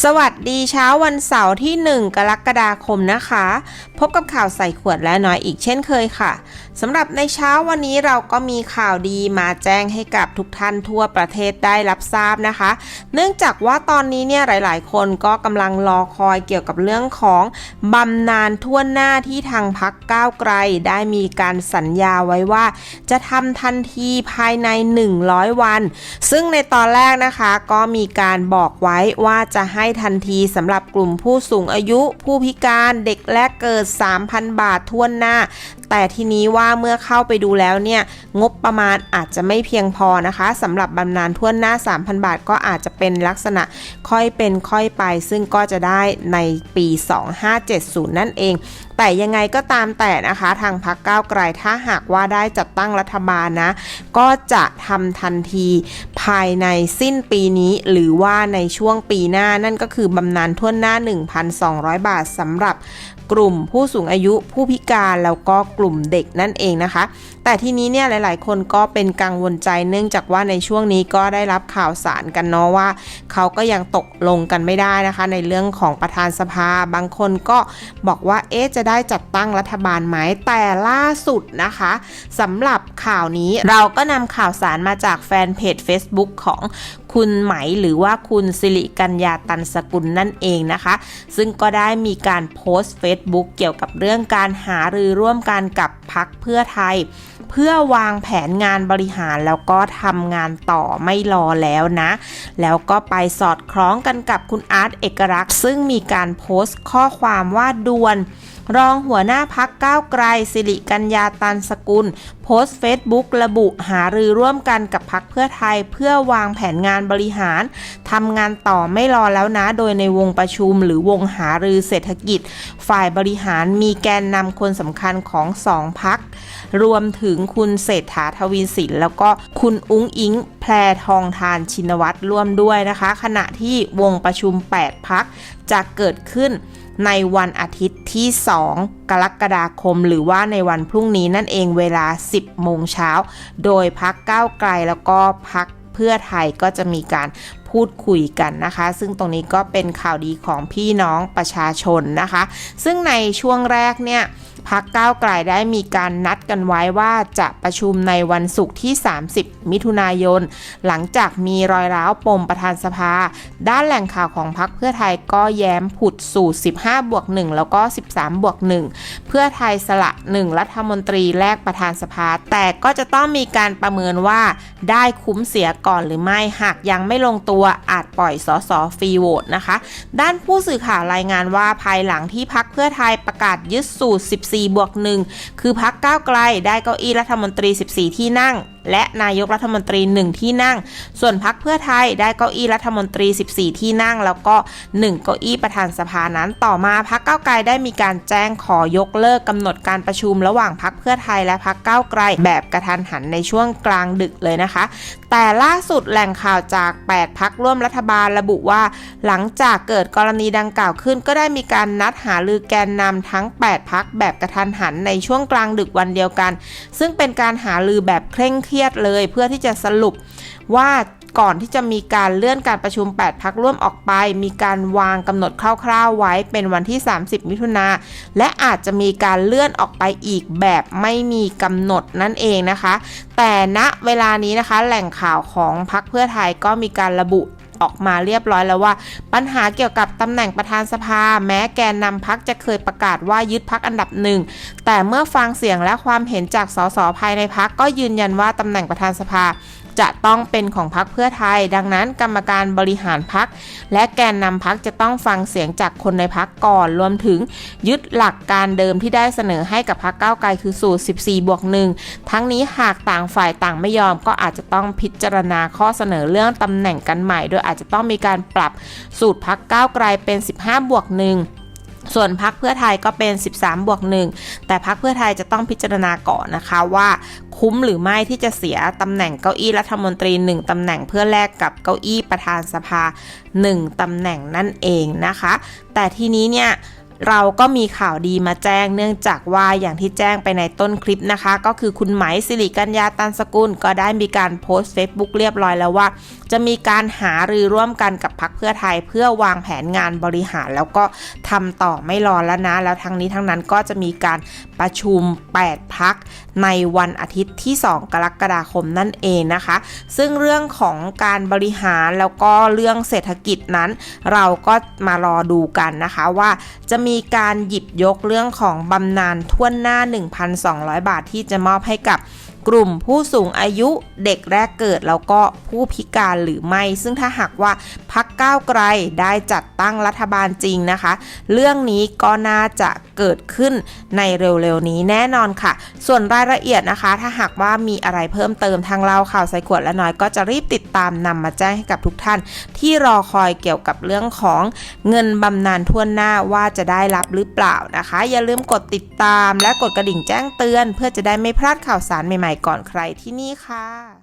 สวัสดีเช้าวันเสาร์ที่ 1 กรกฎาคมนะคะ พบกับข่าวใส่ขวดและน้อยอีกเช่นเคยค่ะสำหรับในเช้าวันนี้เราก็มีข่าวดีมาแจ้งให้กับทุกท่านทั่วประเทศได้รับทราบนะคะ เนื่องจากว่าตอนนี้เนี่ยหลาย ๆ คนก็กำลังรอคอยเกี่ยวกับเรื่องของบำนาญทั่วหน้าที่ทางพักก้าวไกล ได้มีการสัญญาไว้ว่า จะทำทันทีภายใน 100 วัน ซึ่งในตอนแรกนะคะก็มีการบอกไว้ว่าจะให้ทันทีสำหรับกลุ่มผู้สูงอายุ ผู้พิการเด็กแรกเกิด 3,000 บาททั่วหน้า แต่ทีนี้ว่า่าเมื่อเข้าไปดูแล้วเนี่ยงบประมาณอาจจะไม่เพียงพอนะคะสำหรับบำนาญทั่วหน้า 3,000 บาทก็อาจจะเป็นลักษณะค่อยเป็นค่อยไป ซึ่งก็จะได้ในปี 2570 นั่นเอง แต่ยังไงก็ตามแต่นะคะ ทางพรรคก้าวไกลถ้าหากว่าได้จัดตั้งรัฐบาลนะ ก็จะทำทันทีภายในสิ้นปีนี้หรือว่าในช่วงปีหน้านั่นก็คือบำนาญทั่วหน้า 1,200 บาทสำหรับ กลุ่มผู้สูงอายุผู้พิการแล้วก็กลุ่มเด็กนั่นเองนะคะ แต่ทีนี้เนี่ยหลาย ๆ คนก็เป็นกังวลใจเนื่องจากว่าในช่วงนี้ก็ได้รับข่าวสารกันเนาะว่า เขาก็ยังตกลงกันไม่ได้นะคะ ในเรื่องของประธานสภา บางคนก็บอกว่าเอ๊ะจะได้จัดตั้งรัฐบาลไหมแต่ล่าสุดนะคะสำหรับข่าวนี้เราก็นำข่าวสารมาจากแฟนเพจ Facebook ของคุณไหมหรือว่าคุณสิริกัญญาตันสกุลนั่นเองนะคะ ซึ่งก็ได้มีการโพสต์เฟ Facebook เกี่ยวกับเรื่องการหารือร่วมกันกับพักเพื่อไทย เพื่อวางแผนงานบริหารแล้วก็ทำงานต่อไม่รอแล้วนะ แล้วก็ไปสอดคล้องกันกับคุณอาร์ตเอกรักษ์ซึ่งมีการโพสต์ข้อความว่าด่วนรองหัวหน้าพักก้าวไกล สิริกัญญาตันสกุล โพสต์เฟซบุ๊กระบุหารือร่วมกันกับพักเพื่อไทย เพื่อวางแผนงานบริหารทำงานต่อไม่รอแล้วนะ โดยในวงประชุมหรือวงหารือเศรษฐกิจ ฝ่ายบริหารมีแกนนำคนสำคัญของสองพัก รวมถึงคุณเศรษฐาทวีสิน แล้วก็คุณอุ้งอิงแพรทองทานชินวัตรร่วมด้วยนะคะ ขณะที่วงประชุม 8 พักจะเกิดขึ้น ในวันอาทิตย์ที่ 2 กรกฎาคม หรือว่าในวันพรุ่งนี้นั่นเองเวลา 10 โมงเช้า โดยพักก้าวไกลแล้วก็พักเพื่อไทยก็จะมีการพูดคุยกันนะคะ ซึ่งตรงนี้ก็เป็นข่าวดีของพี่น้องประชาชนนะคะ ซึ่งในช่วงแรกเนี่ย พักก้าวไกลได้มีการนัดกันไว้ว่าจะประชุมในวันศุกร์ที่ 30 มิถุนายน หลังจากมีรอยร้าวปมประธานสภา ด้านแหล่งข่าวของพักเพื่อไทยก็แย้มผุดสู่ 15 บวก 1 แล้วก็ 13 บวก 1 เพื่อไทยสละ 1 รัฐมนตรีแลกประธานสภา แต่ก็จะต้องมีการประเมินว่าได้คุ้มเสียก่อนหรือไม่ หากยังไม่ลงตัวอาจปล่อยสสฟรีโหวตนะคะ ด้านผู้สื่อข่าวรายงานว่าภายหลังที่พักเพื่อไทยประกาศยึดสูตร4บวก1คือพักก้าวไกลได้เก้าอี้รัฐมนตรี 14 ที่นั่ง และนายกรัฐมนตรี 1 ที่นั่ง ส่วนพักเพื่อไทยได้เก้าอี้รัฐมนตรี 14 ที่นั่ง แล้วก็ 1 เก้าอี้ประธานสภานั้น ต่อมาพักก้าไกลได้มีการแจ้งขอยกเลิกกำหนดการประชุมระหว่างพักเพื่อไทยและพักก้าไกล แบบกระทันหันในช่วงกลางดึกเลยนะคะ แต่ล่าสุดแหล่งข่าวจาก 8 พักร่วมรัฐบาลระบุว่า หลังจากเกิดกรณีดังกล่าวขึ้น ก็ได้มีการนัดหาลือแกนนำทั้ง 8 พักแบบกระทันหันในช่วงกลางดึกวันเดียวกัน ซึ่งเป็นการหาลือแบบเคร่งเครียดเลย เพื่อที่จะสรุปว่าก่อนที่จะมีการเลื่อนการประชุม 8 พักร่วมออกไป มีการวางกำหนดคร่าวๆไว้เป็นวันที่ 30 มิถุนา และอาจจะมีการเลื่อนออกไปอีกแบบไม่มีกำหนดนั่นเองนะคะ แต่ณเวลานี้นะคะ แหล่งข่าวของพักเพื่อไทยก็มีการระบุ ออกมาเรียบร้อยแล้วว่า ปัญหาเกี่ยวกับตำแหน่งประธานสภา แม้แกนนำพักจะเคยประกาศว่ายึดพักอันดับหนึ่งแต่เมื่อฟังเสียงและความเห็นจากสสภายในพักก็ยืนยันว่าตำแหน่งประธานสภา จะต้องเป็นของพักเพื่อไทย ดังนั้นกรรมการบริหารพัก และแกนนำพักจะต้องฟังเสียงจากคนในพักก่อน รวมถึงยึดหลักการเดิมที่ได้เสนอให้กับพักเก้าไกลคือสูตร 14 บวก 1 ทั้งนี้หากต่างฝ่ายต่างไม่ยอมก็อาจจะต้องพิจารณาข้อเสนอเรื่องตำแหน่งกันใหม่ โดยอาจจะต้องมีการปรับสูตรพักก้าวไกลเป็น 15 บวก 1ส่วนพักเพื่อไทยก็เป็น 13 บวก 1 แต่พักเพื่อไทยจะต้องพิจารณาก่อนนะคะว่า คุ้มหรือไม่ที่จะเสียตำแหน่งเก้าอี้รัฐมนตรี 1ตำแหน่งเพื่อแลกกับเก้าอี้ประธานสภา 1ตำแหน่งนั่นเองนะคะ แต่ทีนี้เนี่ย เราก็มีข่าวดีมาแจ้งเนื่องจากว่าอย่างที่แจ้งไปในต้นคลิปนะคะ ก็คือคุณไหมสิริกัญญาตันสกุล ก็ได้มีการโพสต์ Facebook เรียบร้อยแล้วว่า จะมีการหารือร่วมกันกับพักเพื่อไทย เพื่อวางแผนงานบริหาร แล้วก็ทำต่อไม่รอแล้วนะ แล้วทั้งนี้ทั้งนั้นก็จะมีการประชุม 8 พักในวันอาทิตย์ที่ 2 กรกฎาคมนั่นเองนะคะ ซึ่งเรื่องของการบริหารแล้วก็เรื่องเศรษฐกิจนั้น เราก็มารอดูกันนะคะว่าจะมีีการหยิบยกเรื่องของบำนาญท่วนหน้า 1,200 บาทที่จะมอบให้กับ กลุ่มผู้สูงอายุเด็กแรกเกิดแล้วก็ผู้พิการหรือไม่ ซึ่งถ้าหากว่าพักก้าวไกลได้จัดตั้งรัฐบาลจริงนะคะ เรื่องนี้ก็น่าจะเกิดขึ้นในเร็วๆนี้แน่นอนค่ะ ส่วนรายละเอียดนะคะ ถ้าหากว่ามีอะไรเพิ่มเติมทางเราข่าวใส่ขวดและน้อยก็จะรีบติดตามนำมาแจ้งให้กับทุกท่าน ที่รอคอยเกี่ยวกับเรื่องของเงินบำนาญทั่วหน้าว่าจะได้รับหรือเปล่านะคะ อย่าลืมกดติดตามและกดกระดิ่งแจ้งเตือน เพื่อจะได้ไม่พลาดข่าวสารใหม่ๆก่อนใครที่นี่ค่ะ